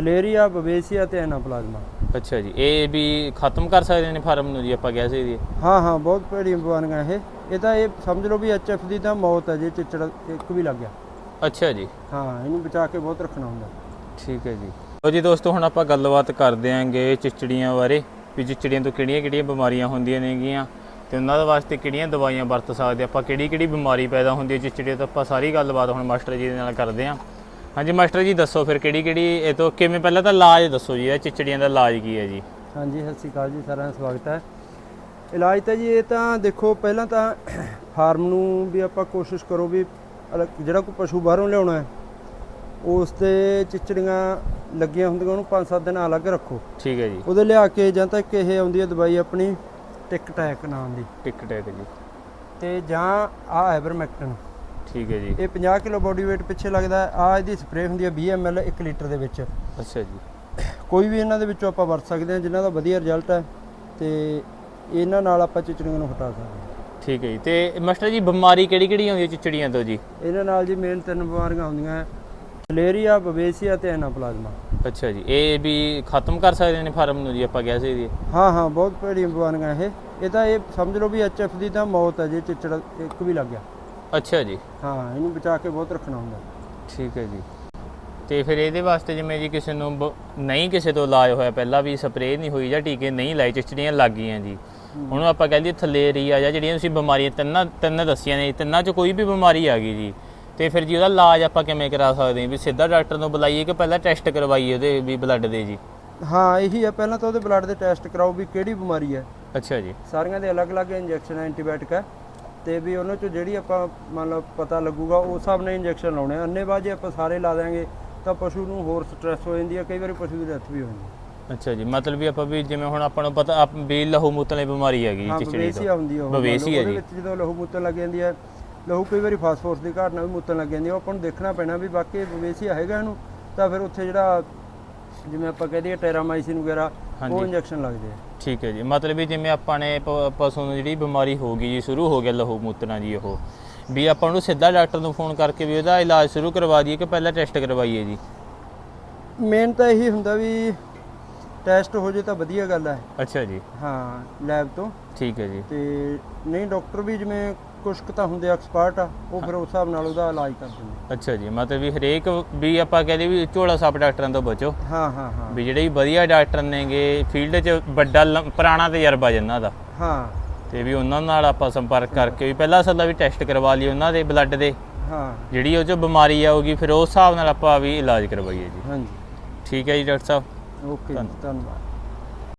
Malaria ਬਵੇਸੀਆ ਤੇ ਐਨਾਪਲਾਜ਼ਮਾ। ਅੱਛਾ ਜੀ ਇਹ ਵੀ ਖਤਮ ਕਰ ਸਕਦੇ ਨੇ ਫਾਰਮ ਨੂੰ ਜੀ ਆਪਾਂ ਕਹਿ ਸਕਦੇ ਹਾਂ ਹਾਂ ਬਹੁਤ ਭੈੜੀਆਂ ਬਿਮਾਰੀਆਂ ਇਹ। ਇਹ ਤਾਂ ਇਹ ਸਮਝ ਲਓ ਵੀ ਐਚਐਫ ਦੀ ਤਾਂ ਮੌਤ ਹੈ ਜੇ ਚਿੱਚੜ ਇੱਕ ਵੀ ਲੱਗ ਗਿਆ। ਅੱਛਾ ਜੀ। ਹਾਂ ਇਹਨੂੰ ਬਚਾ ਕੇ ਬਹੁਤ ਰੱਖਣਾ ਹੁੰਦਾ। ਠੀਕ ਹੈ ਜੀ। ਲੋ ਜੀ ਦੋਸਤੋ ਹੁਣ ਆਪਾਂ ਗੱਲਬਾਤ ਕਰਦੇ ਆਂਗੇ ਚਿਚੜੀਆਂ ਬਾਰੇ ਵੀ ਚਿਚੜੀਆਂ ਤੋਂ ਕਿਹੜੀਆਂ-ਕਿਹੜੀਆਂ ਬਿਮਾਰੀਆਂ ਹੁੰਦੀਆਂ ਨੇਗੀਆਂ ਤੇ ਉਹਨਾਂ ਦੇ ਵਾਸਤੇ ਕਿਹੜੀਆਂ ਦਵਾਈਆਂ ਵਰਤ ਸਕਦੇ ਆਪਾਂ ਕਿਹੜੀ-ਕਿਹੜੀ ਬਿਮਾਰੀ ਪੈਦਾ ਹੁੰਦੀ ਹੈ ਚਿਚੜੀਆਂ ਤੋਂ ਆਪਾਂ ਸਾਰੀ ਗੱਲਬਾਤ ਹੁਣ ਮਾਸਟਰ ਜੀ ਦੇ ਨਾਲ ਕਰਦੇ ਆਂ। ਹਾਂਜੀ ਮਾਸਟਰ ਜੀ ਦੱਸੋ ਫਿਰ ਕਿਹੜੀ-ਕਿਹੜੀ ਇਹ ਤੋਂ ਕਿਵੇਂ ਪਹਿਲਾਂ ਤਾਂ ਇਲਾਜ ਦੱਸੋ ਜੀ ਇਹ ਚਿਚੜੀਆਂ ਦਾ ਇਲਾਜ ਕੀ ਹੈ ਜੀ? ਹਾਂਜੀ ਸਤਿ ਸ਼੍ਰੀ ਅਕਾਲ ਜੀ ਸਾਰਿਆਂ ਦਾ ਸਵਾਗਤ ਹੈ। ਇਲਾਜ ਤਾਂ ਜੀ ਇਹ ਤਾਂ ਦੇਖੋ ਪਹਿਲਾਂ ਤਾਂ ਫਾਰਮ ਨੂੰ ਵੀ ਆਪਾਂ ਕੋਸ਼ਿਸ਼ ਕਰੋ ਵੀ ਅਲੱਗ- ਜਿਹੜਾ ਕੋਈ ਪਸ਼ੂ ਬਾਹਰੋਂ ਲਿਆਉਣਾ ਹੈ ਉਸ ਤੇ ਚਿਚੜੀਆਂ ਲੱਗੀਆਂ ਹੁੰਦੀਆਂ ਉਹਨੂੰ 5-7 ਦਿਨ ਅਲੱਗ ਰੱਖੋ। ਠੀਕ ਹੈ ਜੀ। ਉਹਦੇ ਲਿਆ ਕੇ ਜਾਂ ਤਾਂ ਇਹ ਆਉਂਦੀ ਹੈ ਦਵਾਈ ਆਪਣੀ ਟਿਕ ਟੈਕ ਨਾਮ ਦੀ। ਟਿਕ ਟੈਕ ਜੀ। ਤੇ ਜਾਂ ਆ ਐਵਰਮੈਕਟਨ ਠੀਕ ਹੈ ਜੀ। ਇਹ 50 ਕਿਲੋ ਬੋਡੀ weight ਪਿੱਛੇ ਲੱਗਦਾ ਆ ਇਹਦੀ ਸਪਰੇਅ ਹੁੰਦੀ ਹੈ 20 ml 1 ਲੀਟਰ ਦੇ ਵਿੱਚ। ਅੱਛਾ ਜੀ। ਕੋਈ ਵੀ ਇਹਨਾਂ ਦੇ ਵਿੱਚੋਂ ਆਪਾਂ ਵਰਤ ਸਕਦੇ ਹਾਂ ਜਿਨ੍ਹਾਂ ਦਾ ਵਧੀਆ ਰਿਜ਼ਲਟ ਹੈ ਤੇ ਇਹਨਾਂ ਨਾਲ ਆਪਾਂ ਚਿਚੜੀਆਂ ਨੂੰ ਹਟਾ ਸਕਦੇ ਹਾਂ। ਠੀਕ ਹੈ ਜੀ। ਤੇ ਮਾਸਟਰ ਜੀ ਬਿਮਾਰੀ ਕਿਹੜੀ-ਕਿਹੜੀ ਆਉਂਦੀ ਹੈ ਚਿਚੜੀਆਂ ਤੋਂ ਜੀ? ਇਹਨਾਂ ਨਾਲ ਜੀ ਮੇਨ ਤਿੰਨ ਬਿਮਾਰੀਆਂ ਹੁੰਦੀਆਂ ਹੈ। ਮਲੇਰੀਆ ਬਵੇਸੀਆ ਤੇ ਐਨਾਪਲਾਜ਼ਮਾ। ਅੱਛਾ ਜੀ। ਇਹ ਵੀ ਖਤਮ ਕਰ ਸਕਦੇ ਨੇ ਫਾਰਮ ਨੂੰ ਜੀ ਆਪਾਂ ਕਹਿ ਸਕਦੇ ਹਾਂ ਹਾਂ ਬਹੁਤ ਭੈੜੀਆਂ ਬਿਮਾਰੀਆਂ ਇਹ। ਇਹ ਤਾਂ ਇਹ ਸਮਝ ਲਓ ਵੀ ਐਚਐਫ ਦੀ ਤਾਂ ਮੌਤ ਹੈ ਜੇ ਚਿਚੜ ਇੱਕ ਵੀ ਲੱਗ ਗਿਆ। ਅੱਛਾ ਜੀ। ਹਾਂ ਇਹਨੂੰ ਬਚਾ ਕੇ ਬਹੁਤ ਰੱਖਣਾ ਹੁੰਦਾ। ਠੀਕ ਹੈ ਜੀ। ਤੇ ਫਿਰ ਇਹਦੇ ਵਾਸਤੇ ਜਿਵੇਂ ਜੀ ਕਿਸੇ ਨੂੰ ਬ- ਨਹੀਂ ਕਿਸੇ ਤੋਂ ਇਲਾਜ ਹੋਇਆ ਪਹਿਲਾਂ ਵੀ ਸਪਰੇਅ ਨਹੀਂ ਹੋਈ ਜਾਂ ਟੀਕੇ ਨਹੀਂ ਲਾਏ ਚਿਚੜੀਆਂ ਲੱਗ ਗਈਆਂ ਜੀ। ਹੁਣ ਆਪਾਂ ਕਹਿੰਦੇ ਥਲੇਰੀਆ ਜਾਂ ਜਿਹੜੀਆਂ ਤੁਸੀਂ ਬਿਮਾਰੀਆਂ ਤਿੰਨਾਂ ਤਿੰਨ ਦੱਸੀਆਂ ਨੇ ਤਿੰਨਾਂ 'ਚ ਕੋਈ ਵੀ ਬਿਮਾਰੀ ਆ ਗਈ ਜੀ। ਤੇ ਫਿਰ ਜੀ ਉਹਦਾ ਇਲਾਜ ਆਪਾਂ ਕਿਵੇਂ ਕਰਾ ਸਕਦੇ ਹਾਂ? ਵੀ ਸਿੱਧਾ ਡਾਕਟਰ ਨੂੰ ਬੁਲਾਈਏ ਕਿ ਪਹਿਲਾਂ ਟੈਸਟ ਕਰਵਾਈਏ ਉਹਦੇ ਵੀ ਬਲੱਡ ਦੇ ਜੀ? ਹਾਂ ਇਹੀ ਹੈ ਪਹਿਲਾਂ ਤਾਂ ਉਹਦੇ ਬਲੱਡ ਦੇ ਟੈਸਟ ਕਰਾਓ ਵੀ ਕਿਹੜੀ ਬਿਮਾਰੀ ਹੈ। ਅੱਛਾ ਜੀ। ਸਾਰੀਆਂ ਦੇ ਅਲੱਗ-ਅਲੱਗ ਇੰਜੈਕਸ਼ਨ ਐਂਟੀਬਾਇਓਟਿਕ ਹੈ। ਤੇ ਵੀ ਉਹਨਾਂ ਚੋਂ ਜਿਹੜੀ ਆਪਾਂ ਮੰਨ ਲਓ ਪਤਾ ਲੱਗੂਗਾ ਉਸ ਹਿਸਾਬ ਨਾਲ ਇੰਜੈਕਸ਼ਨ ਲਾਉਣੇ ਆ। ਅੰਨੇ ਬਾਅਦ ਜੇ ਆਪਾਂ ਸਾਰੇ ਲਾ ਦਿਆਂਗੇ ਤਾਂ ਪਸ਼ੂ ਨੂੰ ਹੋਰ ਸਟ੍ਰੈਸ ਹੋ ਜਾਂਦੀ ਹੈ ਕਈ ਵਾਰੀ ਪਸ਼ੂ ਦੀ ਡੈਥ ਵੀ ਹੋ ਜਾਂਦੀ ਹੈ ਅੱਛਾ ਜੀ ਮਤਲਬ ਵੀ ਆਪਾਂ ਵੀ ਜਿਵੇਂ ਹੁਣ ਆਪਾਂ ਨੂੰ ਪਤਾ ਆਪ ਵੀ ਲਹੂ ਮੂਤਣ ਵਾਲੀ ਬਿਮਾਰੀ ਹੈਗੀ ਜੀ ਹਾਂ ਚਿਚੜੀ ਬਵੇਸੀਆ ਹੁੰਦੀ ਹੈ ਬਵੇਸੀਆ ਉਹਦੇ ਜੀ। ਵਿੱਚ ਜਦੋਂ ਲਹੂ ਮੂਤਣ ਲੱਗ ਜਾਂਦੀ ਹੈ ਲਹੂ ਕਈ ਵਾਰੀ ਫਾਸਫੋਰਸ ਦੀ ਘਾਟ ਨਾਲ ਵੀ ਮੂਤਣ ਲੱਗ ਜਾਂਦੀ ਹੈ ਉਹ ਆਪਾਂ ਨੂੰ ਦੇਖਣਾ ਪੈਣਾ ਵੀ ਵਾਕਈ ਬਵੇਸੀਆ ਹੈਗਾ ਇਹਨੂੰ ਤਾਂ ਫਿਰ ਉੱਥੇ ਜਿਹੜਾ ਜਿਵੇਂ ਆਪਾਂ ਕਹਿ ਦਈਏ ਟੈਰਾਮਾਈਸਿਨ ਵਗੈਰਾ ਉਹ। ਇੰਜੈਕਸ਼ਨ ਲੱਗਦੇ ਆ। ਠੀਕ ਹੈ ਜੀ। ਮਤਲਬ ਵੀ ਜਿਵੇਂ ਆਪਾਂ ਨੇ ਪਸ਼ੂ ਨੂੰ ਜਿਹੜੀ ਬਿਮਾਰੀ ਹੋ ਗਈ ਜੀ ਸ਼ੁਰੂ ਹੋ ਗਿਆ ਲਹੂ ਮੂਤਰਾਂ ਜੀ ਉਹ। ਵੀ ਆਪਾਂ ਨੂੰ ਸਿੱਧਾ ਡਾਕਟਰ ਨੂੰ ਫੋਨ ਕਰਕੇ ਵੀ ਉਹਦਾ ਇਲਾਜ ਸ਼ੁਰੂ ਕਰਵਾ ਦਈਏ ਕਿ ਪਹਿਲਾਂ ਟੈਸਟ ਕਰਵਾਈਏ ਜੀ? ਮੇਨ ਤਾਂ ਇਹੀ ਹੁੰਦਾ ਵੀ ਟੈਸਟ ਹੋ ਜੇ ਤਾਂ ਵਧੀਆ ਗੱਲ ਹੈ ਅੱਛਾ ਜੀ। ਹਾਂ ਲੈਬ ਤੋਂ। ਠੀਕ ਹੈ ਜੀ। ਤੇ ਨਹੀਂ ਡਾਕਟਰ ਵੀ ਜਿਵੇਂ ਕੁਛ ਕੁ ਤਾਂ ਹੁੰਦੇ ਐਕਸਪਰਟ ਆ ਉਹ ਫਿਰ ਉਸ ਹਿਸਾਬ ਨਾਲ ਉਹਦਾ ਇਲਾਜ ਕਰ ਦਿੰਦੇ ਅੱਛਾ ਜੀ ਮਤਲਬ ਵੀ ਹਰੇਕ ਵੀ ਆਪਾਂ ਕਹਿੰਦੇ ਵੀ ਝੋਲਾ ਸੱਪ ਡਾਕਟਰਾਂ ਤੋਂ ਬਚੋ। ਹਾਂ ਹਾਂ ਹਾਂ। ਵੀ ਜਿਹੜੇ ਵੀ ਵਧੀਆ ਡਾਕਟਰ ਨੇਗੇ ਫੀਲਡ 'ਚ ਵੱਡਾ ਲੰ- ਪੁਰਾਣਾ ਤਜਰਬਾ ਜਿਨ੍ਹਾਂ ਦਾ। ਹਾਂ। ਤੇ ਵੀ ਉਹਨਾਂ ਨਾਲ ਆਪਾਂ ਸੰਪਰਕ ਕਰਕੇ ਵੀ ਪਹਿਲਾਂ ਅਸਲ ਦਾ ਵੀ ਟੈਸਟ ਕਰਵਾ ਲਈਏ ਉਹਨਾਂ ਦੇ ਬਲੱਡ ਦੇ। ਹਾਂ। ਜਿਹੜੀ ਉਹ 'ਚ ਬਿਮਾਰੀ ਆਊਗੀ ਫਿਰ ਉਸ ਹਿਸਾਬ ਨਾਲ ਆਪਾਂ ਵੀ ਇਲਾਜ ਕਰਵਾਈਏ ਜੀ। ਹਾਂਜੀ। ਠੀਕ ਹੈ ਜੀ ਡਾਕਟਰ ਸਾਹਿਬ। ਓਕੇ ਜੀ, ਧੰਨਵਾਦ।